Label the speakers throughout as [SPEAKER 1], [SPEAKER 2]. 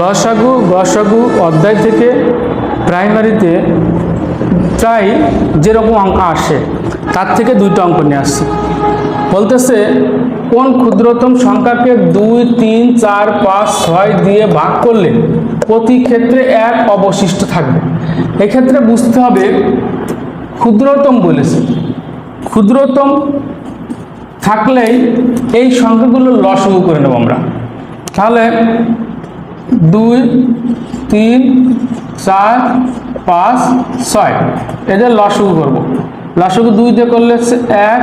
[SPEAKER 1] লসাগু, গসাগু অধ্যায় থেকে প্রাইমারিতে প্রায় যেরকম অঙ্ক আসে, তার থেকে দুইটা অঙ্ক নিয়ে আসছে। বলতেছে, কোন ক্ষুদ্রতম সংখ্যাকে দুই, তিন, চার, পাঁচ, ছয় দিয়ে ভাগ করলে প্রতি ক্ষেত্রে এক অবশিষ্ট থাকবে? এক্ষেত্রে বুঝতে হবে, ক্ষুদ্রতম বলেছে। ক্ষুদ্রতম থাকলেই এই সংখ্যাগুলো লসগু করে নেব আমরা। তাহলে দুই, তিন, চার, পাঁচ, ছয়। এদের লসগু করব। লসগু দুই দিয়ে করলে এক,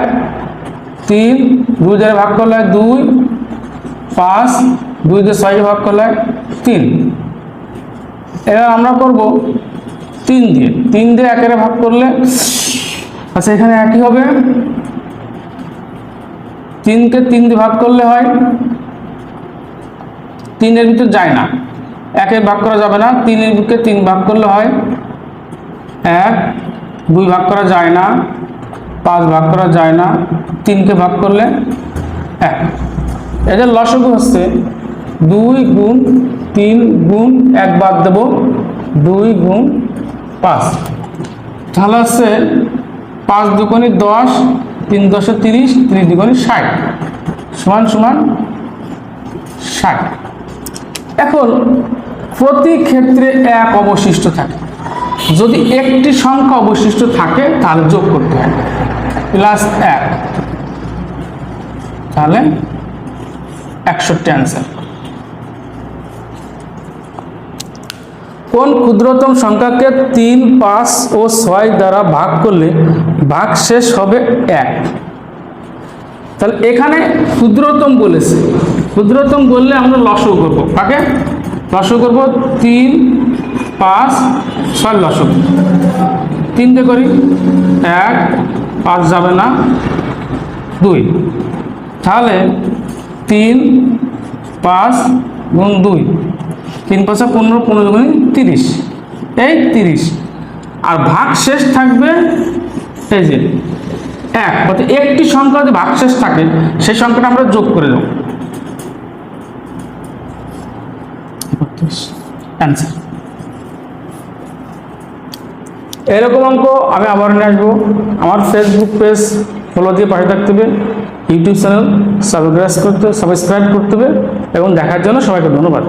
[SPEAKER 1] তিন, দুই দিয়ে ভাগ করলে দুই, পাঁচ, দুই দিয়ে ছয় ভাগ করলে তিন। এবার আমরা করব তিন দিয়ে। তিন দিয়ে একের ভাগ করলে আচ্ছা এখানে একই হবে। তিনকে তিন দিয়ে ভাগ করলে হয় তিনের ভিতর যায় না। একে ভাগ করা যাবে না, তিনের বুকে তিন ভাগ করলে হয় এক, দুই ভাগ করা যায় না, পাঁচ ভাগ করা যায় না, তিনকে ভাগ করলে এক। এদের লসগু হচ্ছে দুই গুণ তিন গুণ এক বাদ দেব দুই গুণ পাঁচ। তাহলে হচ্ছে পাঁচ দুগুণি দশ, তিন দশে তিরিশ তিরিশ দুগুণি ষাট। সমান সমান ষাট। এখন প্রতি ক্ষেত্রে এক অবশিষ্ট থাকে। যদি একটি সংখ্যা অবশিষ্ট থাকে, তাহলে যোগ করতে হয়। প্লাস এক। তাহলে একষট্টি অ্যান্সার। কোন ক্ষুদ্রতম সংখ্যাকে তিন, পাঁচ ও ছয় দ্বারা ভাগ করলে ভাগ শেষ হবে এক? তাহলে এখানে ক্ষুদ্রতম বলেছে ক্ষুদ্রতম বললে আমরা লসও করব। কাকে? লসও করব তিন, পাঁচ, ছয় লসও। তিন দিয়ে করি। এক, পাঁচ যাবে না। দুই। তাহলে তিন, পাঁচ গুণ দুই। তিন পাঁচা পনেরো পনেরো গুণ তিরিশ। এই তিরিশ। আর ভাগ শেষ থাকবে এই যে এক। অর্থাৎ একটি সংখ্যা যদি ভাগশেষ থাকে, সেই সংখ্যাটা আমরা যোগ করে দেব অ্যান্সার এরকম অঙ্ক আমি আবার নিয়ে আসব। আমার ফেসবুক পেজ ফলো দিয়ে পাশে থাকতে হবে। ইউটিউব চ্যানেল সাবস্ক্রাইব করতে সাবস্ক্রাইব করতে হবে, এবং দেখার জন্য সবাইকে ধন্যবাদ।